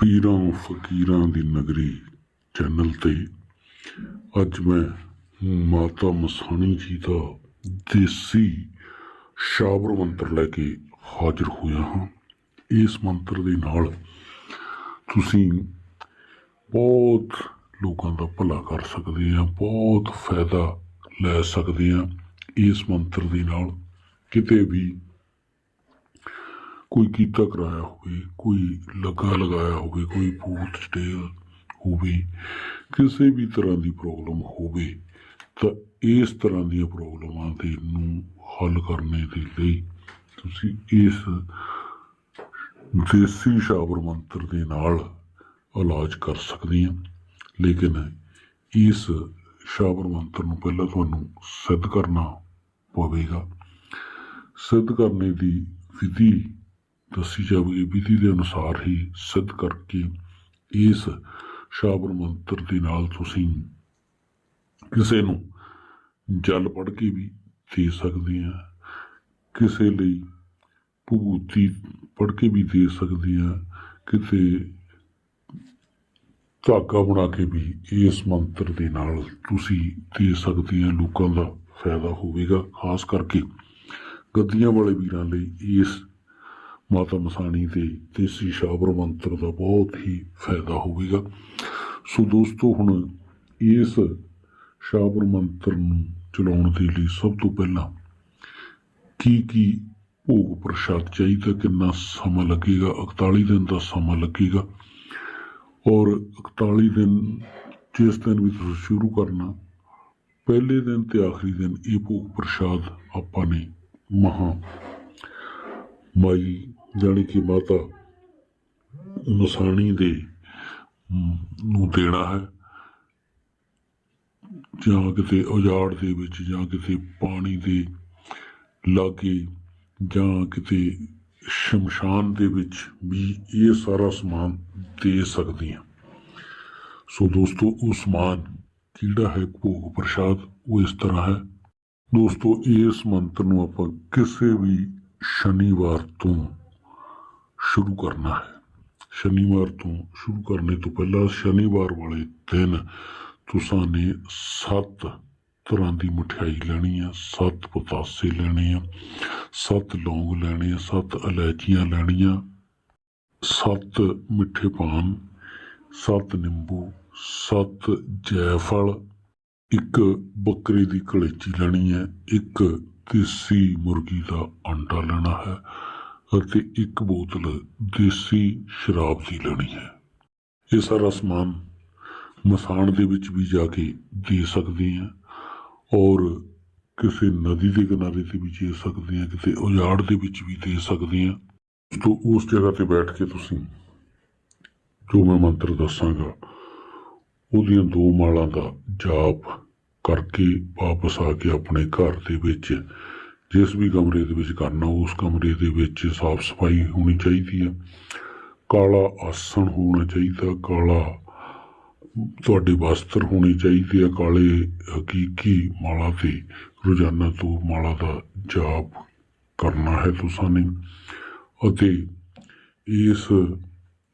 ਪੀਰਾਂ ਫਕੀਰਾਂ ਦੀ ਨਗਰੀ ਚੈਨਲ ਤੇ ਅੱਜ ਮੈਂ ਮਾਤਾ ਮਸਾਣੀ ਜੀ ਦਾ ਦੇਸੀ ਸ਼ਾਬਰ ਮੰਤਰ ਲੈ ਕੇ ਹਾਜ਼ਰ ਹੋਇਆ ਹਾਂ। ਇਸ ਮੰਤਰ ਦੇ ਨਾਲ ਤੁਸੀਂ ਬਹੁਤ ਲੋਕਾਂ ਦਾ ਭਲਾ ਕਰ ਸਕਦੇ ਆ ਬਹੁਤ ਫਾਇਦਾ ਲੈ ਸਕਦੇ ਆ ਇਸ ਮੰਤਰ ਦੇ ਨਾਲ ਕਿਤੇ ਵੀ ਕੋਈ ਕੀਤਾ ਕਰਾਇਆ ਹੋਵੇ, ਕੋਈ ਲੱਗਾ ਲਗਾਇਆ ਹੋਵੇ, ਕੋਈ ਭੂਤ ਸਟੇਲ ਹੋਵੇ, ਕਿਸੇ ਵੀ ਤਰ੍ਹਾਂ ਦੀ ਪ੍ਰੋਬਲਮ ਹੋਵੇ, ਤਾਂ ਇਸ ਤਰ੍ਹਾਂ ਦੀਆਂ ਪ੍ਰੋਬਲਮਾਂ ਦੇ ਨੂੰ ਹੱਲ ਕਰਨੇ ਦੇ ਲਈ ਤੁਸੀਂ ਇਸ ਦੇਸੀ ਸ਼ਾਬਰ ਮੰਤਰ ਦੇ ਨਾਲ ਇਲਾਜ ਕਰ ਸਕਦੇ ਹਾਂ ਲੇਕਿਨ ਇਸ ਸ਼ਾਬਰ ਮੰਤਰ ਨੂੰ ਪਹਿਲਾਂ ਤੁਹਾਨੂੰ ਸਿੱਧ ਕਰਨਾ ਪਵੇਗਾ। ਸਿੱਧ ਕਰਨੇ ਦੀ ਵਿਧੀ ਦੱਸੀ ਜਾਵੇਗੀ ਵਿਧੀ ਦੇ ਅਨੁਸਾਰ ਹੀ ਸਿੱਧ ਕਰਕੇ ਇਸ ਸ਼ਾਬਰ ਮੰਤਰ ਦੇ ਨਾਲ ਤੁਸੀਂ ਕਿਸੇ ਨੂੰ ਜਲ ਪੜ ਕੇ ਵੀ ਦੇ ਸਕਦੇ ਆ, ਕਿਸੇ ਲਈ ਭੂਤੀ ਪੜ ਕੇ ਵੀ ਦੇ ਸਕਦੇ ਆ ਕਿਸੇ ਧਾਗਾ ਬਣਾ ਕੇ ਵੀ ਇਸ ਮੰਤਰ ਦੇ ਨਾਲ ਤੁਸੀਂ ਦੇ ਸਕਦੇ ਆ, ਲੋਕਾਂ ਦਾ ਫਾਇਦਾ ਹੋਵੇਗਾ, ਖਾਸ ਕਰਕੇ ਗੱਦੀਆਂ ਵਾਲੇ ਵੀਰਾਂ ਲਈ ਇਸ ਮਾਤਾ ਮਸਾਣੀ ਦੇ ਦੇਸੀ ਸ਼ਾਬਰ ਮੰਤਰ ਦਾ ਬਹੁਤ ਹੀ ਫਾਇਦਾ ਹੋਵੇਗਾ। ਸੋ ਦੋਸਤੋ, ਹੁਣ ਇਸ ਸ਼ਾਬਰ ਮੰਤਰ ਨੂੰ ਚਲਾਉਣ ਦੇ ਲਈ ਸਭ ਤੋਂ ਪਹਿਲਾਂ ਕੀ ਕੀ ਭੋਗ ਪ੍ਰਸ਼ਾਦ ਚਾਹੀਦਾ, ਕਿੰਨਾ ਸਮਾਂ ਲੱਗੇਗਾ 41 ਦਿਨ ਦਾ ਸਮਾਂ ਲੱਗੇਗਾ? ਔਰ 41 ਦਿਨ ਜਿਸ ਦਿਨ ਵੀ ਤੁਸੀਂ ਸ਼ੁਰੂ ਕਰਨਾ, ਪਹਿਲੇ ਦਿਨ ਤੇ ਆਖਰੀ ਦਿਨ ਇਹ ਭੋਗ ਪ੍ਰਸ਼ਾਦ ਆਪਾਂ ਨੇ ਮਹਾ ਮਾਈ ਜਾਣੀ ਕਿ ਮਾਤਾ ਮਸਾਣੀ ਦੇ ਨੂੰ ਦੇਣਾ ਹੈ। ਜਾਂ ਕਿਤੇ ਉਜਾੜ ਦੇ ਵਿੱਚ, ਜਾਂ ਕਿਤੇ ਪਾਣੀ ਦੇ ਲਾਗੇ, ਜਾਂ ਕਿਤੇ ਸ਼ਮਸ਼ਾਨ ਦੇ ਵਿੱਚ ਵੀ ਇਹ ਸਾਰਾ ਸਮਾਨ ਦੇ ਸਕਦੀਆਂ ਸੋ ਦੋਸਤੋ, ਉਹ ਸਮਾਨ ਕਿਹੜਾ ਹੈ ਭੋਗ ਪ੍ਰਸ਼ਾਦ, ਉਹ ਇਸ ਤਰ੍ਹਾਂ ਹੈ। ਦੋਸਤੋ, ਇਸ ਮੰਤਰ ਨੂੰ ਆਪਾਂ ਕਿਸੇ ਵੀ ਸ਼ਨੀਵਾਰ ਤੋਂ ਸ਼ੁਰੂ ਕਰਨਾ ਹੈ। ਸ਼ਨੀਵਾਰ ਤੋਂ ਸ਼ੁਰੂ ਕਰਨੇ ਤੋਂ ਪਹਿਲਾਂ ਸ਼ਨੀਵਾਰ ਵਾਲੇ ਦਿਨ ਤੁਸੀਂ ਨੇ ਸੱਤ ਤਰ੍ਹਾਂ ਦੀ ਮਠਿਆਈ ਲੈਣੀ ਆ, ਸੱਤ ਪਤਾਸੇ ਲੈਣੇ ਆ, ਸੱਤ ਲੌਂਗ ਲੈਣੇ ਆ, ਸੱਤ ਇਲਾਇਚੀਆਂ ਲੈਣੀਆਂ, ਸੱਤ ਮਿੱਠੇ ਪਾਨ, ਸੱਤ ਨਿੰਬੂ, ਸੱਤ ਜੈਫਲ, ਇੱਕ ਬੱਕਰੇ ਦੀ ਕਲੇਚੀ ਲੈਣੀ ਹੈ ਇੱਕ ਦੇਸੀ ਮੁਰਗੀ ਦਾ ਅੰਡਾ ਲੈਣਾ ਹੈ। ਅਤੇ ਇੱਕ ਬੋਤਲ ਦੇਸੀ ਸ਼ਰਾਬ ਦੀ ਲੈਣੀ ਹੈ। ਇਹ ਸਾਰਾ ਸਮਾਨ ਮਸਾਣ ਦੇ ਵਿੱਚ ਵੀ ਜਾ ਕੇ ਦੇ ਸਕਦੇ ਹਾਂ ਔਰ ਕਿਸੇ ਨਦੀ ਦੇ ਕਿਨਾਰੇ ਤੇ ਵੀ ਦੇ ਸਕਦੇ ਹਾਂ ਕਿਤੇ ਉਜਾੜ ਦੇ ਵਿੱਚ ਵੀ ਦੇ ਸਕਦੇ ਹਾਂ। ਤੋਂ ਉਸ ਜਗ੍ਹਾ ਤੇ ਬੈਠ ਕੇ ਤੁਸੀਂ ਜੋ ਮੈਂ ਮੰਤਰ ਦੱਸਾਂਗਾ, ਉਹਦੀਆਂ ਦੋ ਮਾਲਾਂ ਦਾ ਜਾਪ ਕਰਕੇ ਵਾਪਸ ਆ ਕੇ ਆਪਣੇ ਘਰ ਦੇ ਵਿੱਚ ਜਿਸ ਵੀ ਕਮਰੇ ਦੇ ਵਿੱਚ ਕਰਨਾ, ਉਸ ਕਮਰੇ ਦੇ ਵਿੱਚ ਸਾਫ਼ ਸਫ਼ਾਈ ਹੋਣੀ ਚਾਹੀਦੀ ਹੈ। ਕਾਲਾ ਆਸਣ ਹੋਣਾ ਚਾਹੀਦਾ, ਕਾਲਾ ਤੁਹਾਡੇ ਵਸਤਰ ਹੋਣੇ ਚਾਹੀਦੇ ਆ, ਕਾਲੇ ਹਕੀਕੀ ਮਾਲਾ ਤੇ, ਰੋਜ਼ਾਨਾ ਤੋਂ ਮਾਲਾ ਦਾ ਜਾਪ ਕਰਨਾ ਹੈ ਤੁਸਾਂ ਨੇ। ਅਤੇ ਇਸ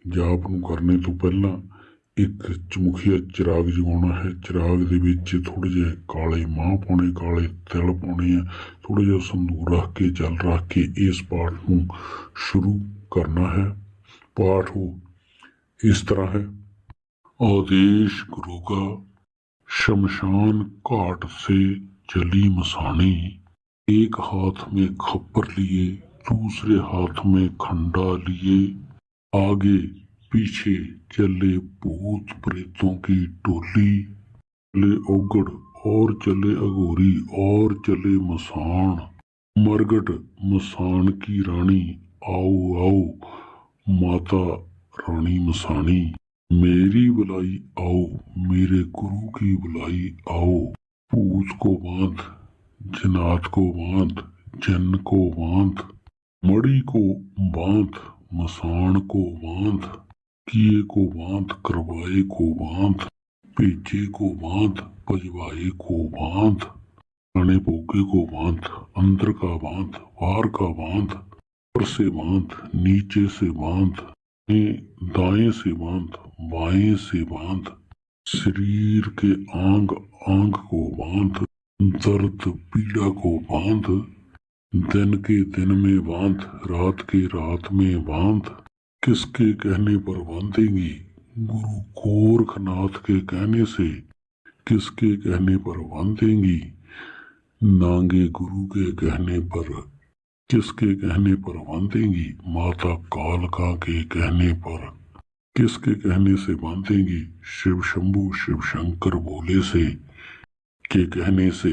ਜਾਪ ਨੂੰ ਕਰਨੇ ਤੋਂ ਪਹਿਲਾਂ ਇੱਕ ਚਮੁਖੀਆ ਚਿਰਾਗ ਜਗਾਉਣਾ ਹੈ। ਚਿਰਾਗ ਦੇ ਵਿੱਚ ਥੋੜੇ ਜਿਹੇ ਕਾਲੇ ਮਾਹ ਪਾਉਣੇ, ਕਾਲੇ ਤਿਲ ਪਾਉਣੇ ਆ थोड़ा जो संदूर रख के, जल रख के इस पाठ को शुरू करना है। पाठ हो इस तरह है। आदेश गुरु का शमशान घाट से चली मसानी, एक हाथ में खप्पर लिए, दूसरे हाथ में खंडा लिए, आगे पीछे चले भूत प्रेतों की टोली ले ओगड़ और चले अघोरी और चले मसान मरगट मसान की रानी, आओ आओ, माता रानी मसानी मेरी बुलाई आओ, मेरे गुरु की बुलाई आओ। पूत को बाँध, जनात को बाँध, जन को बाँध। मड़ी को बाँध मसान को बाँध। किए को बाँध, करवाए को बाँध। पेचे को बाँध पजवाए को बाँध खाने पोके को बाँध, अंदर का बाँध, बाहर का बाँध, ऊपर से बाँध, नीचे से बाँध दाएँ से बाँध, बाएँ से बाँध, शरीर के आंग आंग को बाँध, दर्द, पीड़ा को बाँध, दिन के दिन में बाँध, रात के रात में बाँध, किसके कहने पर बांधेंगी? गुरु गोरखनाथ के कहने से किसके कहने पर बांधेंगी नांगे गुरु के कहने पर किसके कहने पर बांधेंगी माता कालका के कहने पर किसके कहने से बांधेंगी शिव शंभु, शिव शंकर बोले से के कहने से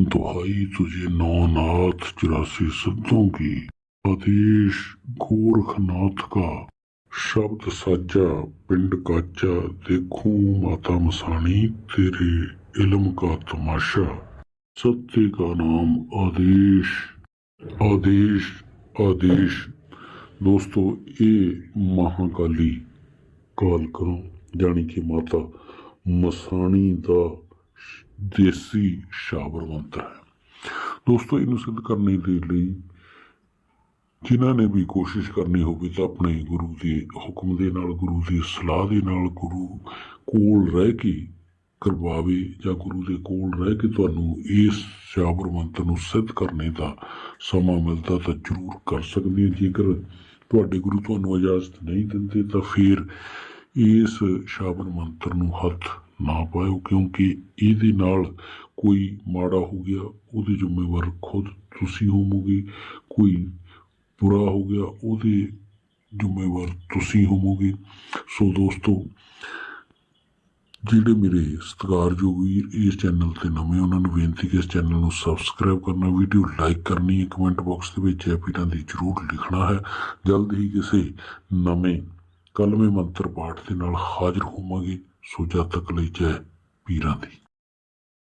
दुहाई तुझे नौ नाथ चौरासी सिद्धों की। आदेश गोरखनाथ का ਸ਼ਬਦ ਸਾਚਾ ਪਿੰਡ ਕਾਚਾ, ਦੇਖੂ ਮਾਤਾ ਮਸਾਣੀ, ਤੇਰੇ ਇਲਮ ਕਾ ਤਮਾਸ਼ਾ। ਸੱਚੇ ਕਾ ਨਾਮ ਆਦੇਸ਼। ਆਦੇਸ਼ ਆਦੇਸ਼। ਦੋਸਤੋ, ਇਹ ਮਹਾਕਾਲੀ ਕਾਲ ਕਰੋ, ਜਾਣੀ ਕਿ ਮਾਤਾ ਮਸਾਣੀ ਦਾ ਦੇਸੀ ਸ਼ਾਵਰ ਮੰਤਰ ਹੈ। ਦੋਸਤੋ, ਇਹਨੂੰ ਸਿੱਧ ਕਰਨ ਦੇ ਲਈ ਜਿਨ੍ਹਾਂ ਨੇ ਵੀ ਕੋਸ਼ਿਸ਼ ਕਰਨੀ ਹੋਵੇ ਤਾਂ ਆਪਣੇ ਗੁਰੂ ਦੇ ਹੁਕਮ ਦੇ ਨਾਲ, ਗੁਰੂ ਦੀ ਸਲਾਹ ਦੇ ਨਾਲ, ਗੁਰੂ ਕੋਲ ਰਹਿ ਕੇ ਕਰਵਾਵੇ ਜਾਂ ਗੁਰੂ ਦੇ ਕੋਲ ਰਹਿ ਕੇ ਤੁਹਾਨੂੰ ਇਸ ਸ਼ਾਬਰ ਮੰਤਰ ਨੂੰ ਸਿੱਧ ਕਰਨੇ ਦਾ ਸਮਾਂ ਮਿਲਦਾ ਤਾਂ ਜ਼ਰੂਰ ਕਰ ਸਕਦੇ ਹੋ। ਜੇਕਰ ਤੁਹਾਡੇ ਗੁਰੂ ਤੁਹਾਨੂੰ ਇਜਾਜ਼ਤ ਨਹੀਂ ਦਿੰਦੇ ਤਾਂ ਫਿਰ ਇਸ ਸ਼ਾਬਰ ਮੰਤਰ ਨੂੰ ਹੱਥ ਨਾ ਪਾਇਓ, ਕਿਉਂਕਿ ਇਹਦੇ ਨਾਲ ਕੋਈ ਮਾੜਾ ਹੋ ਗਿਆ, ਉਹਦੇ ਜ਼ਿੰਮੇਵਾਰ ਖੁਦ ਤੁਸੀਂ ਹੋਵੋਗੇ, ਕੋਈ ਬੁਰਾ ਹੋ ਗਿਆ, ਉਹਦੇ ਜ਼ਿੰਮੇਵਾਰ ਤੁਸੀਂ ਹੋਵੋਗੇ। ਸੋ ਦੋਸਤੋ, ਜਿਹੜੇ ਮੇਰੇ ਸਤਿਕਾਰਯੋਗ ਵੀਰ ਇਸ ਚੈਨਲ ਤੇ ਨਵੇਂ, ਉਹਨਾਂ ਨੂੰ ਬੇਨਤੀ ਕਿ ਇਸ ਚੈਨਲ ਨੂੰ ਸਬਸਕ੍ਰਾਈਬ ਕਰਨਾ, ਵੀਡੀਓ ਲਾਈਕ ਕਰਨੀ ਹੈ ਕਮੈਂਟ ਬਾਕਸ ਦੇ ਵਿੱਚ ਐਪੀਟਾਂ ਦੀ ਜ਼ਰੂਰ ਲਿਖਣਾ ਹੈ। ਜਲਦ ਹੀ ਕਿਸੇ ਨਵੇਂ ਕਲਮੇ ਮੰਤਰ ਪਾਠ ਦੇ ਨਾਲ ਹਾਜ਼ਰ ਹੋਵਾਂਗੇ। ਸੋ ਜਦ ਤੱਕ ਲਈ ਜੈ ਪੀਰਾਂ ਦੀ।